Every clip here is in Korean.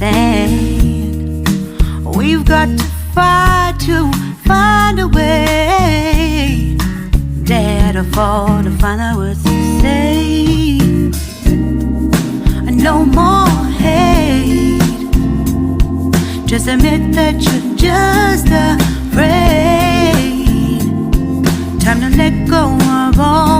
We've got to fight to find a way. Dare to fall to find out what to say. No more hate. Just admit that you're just afraid. Time to let go of all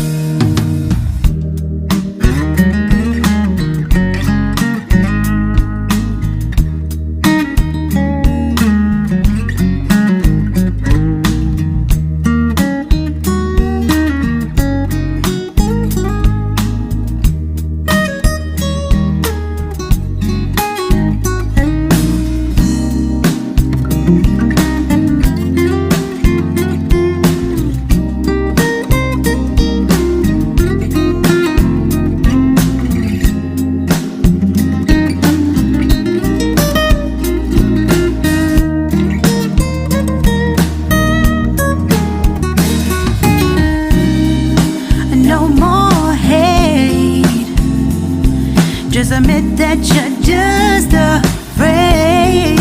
Admit that you're just afraid.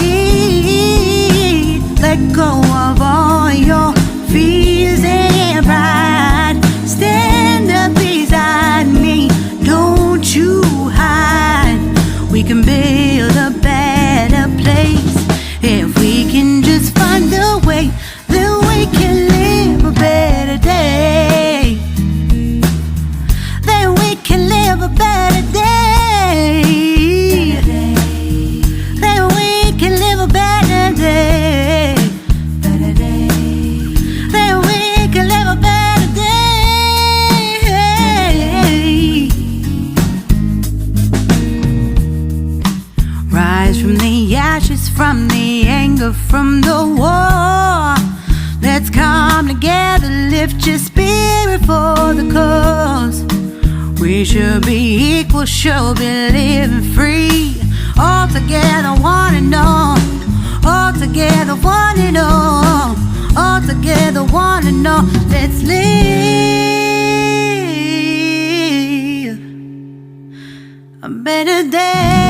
Let go of all your fears and pride. Stand up beside me, don't you hide. We can build together, lift your spirit for the cause. We should be equal, should be living free. All together, one and all. All together, one and all. All together, one and all. Let's live a better day.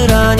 왜 그러냐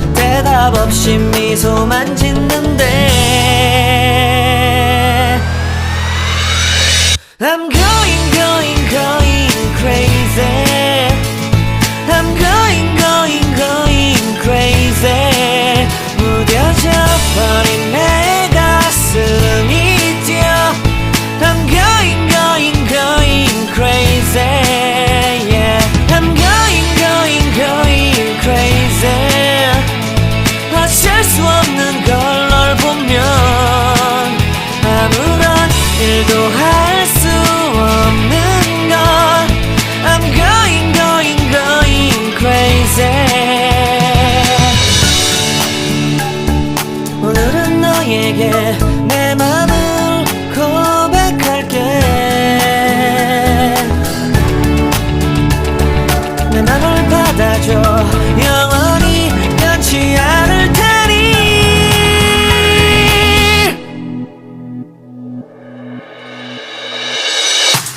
대답 없이 미소만 짓는데. I'm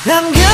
Going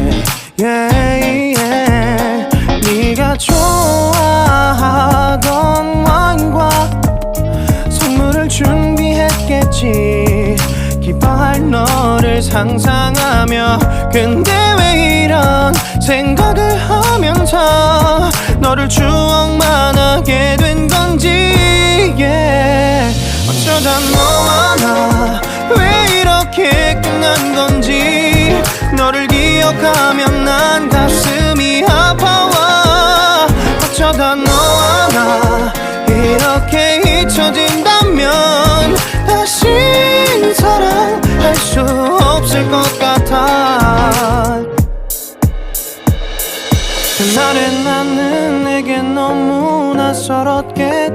상상하며 근데 왜 이런 생각을 하면서 너를 추억만 하게 된 건지 yeah. 어쩌다 너와 나 왜 이렇게 끝난 건지 너를 기억하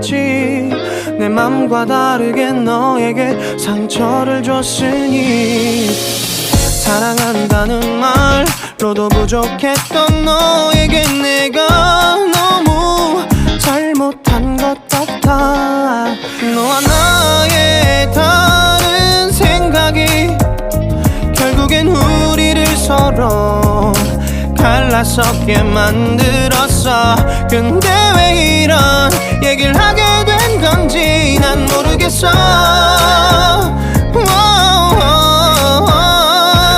낯설었겠지. 내 맘과 다르게 너에게 상처를 줬으니 사랑한다는 말로도 부족했던 너에게 내가 너무 잘못한 것 같아. 너와 나의 다른 생각이 결국엔 우리를 서로 갈라서게 만들었어. 근데 왜 이런 얘기를 하게 된 건지 난 모르겠어.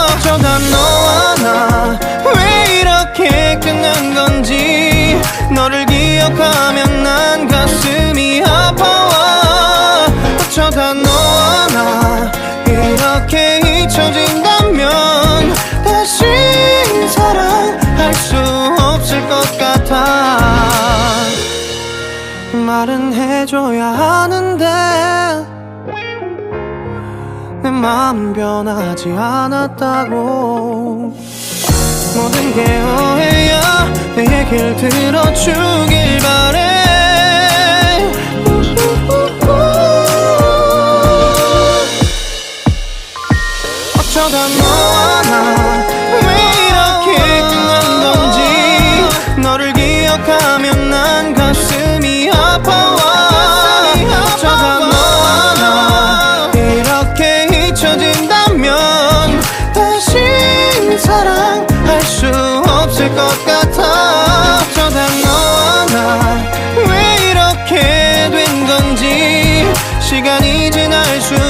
어쩌다 너와 나 왜 이렇게 끝난 건지 너를 기억하면 난 가슴이 아파와 말은 해줘야 하는데 내 마음 변하지 않았다고. 모든 게 오해야 내 얘길 들어주길 바래. 어쩌다 너와 나 건지 시간이 지날수록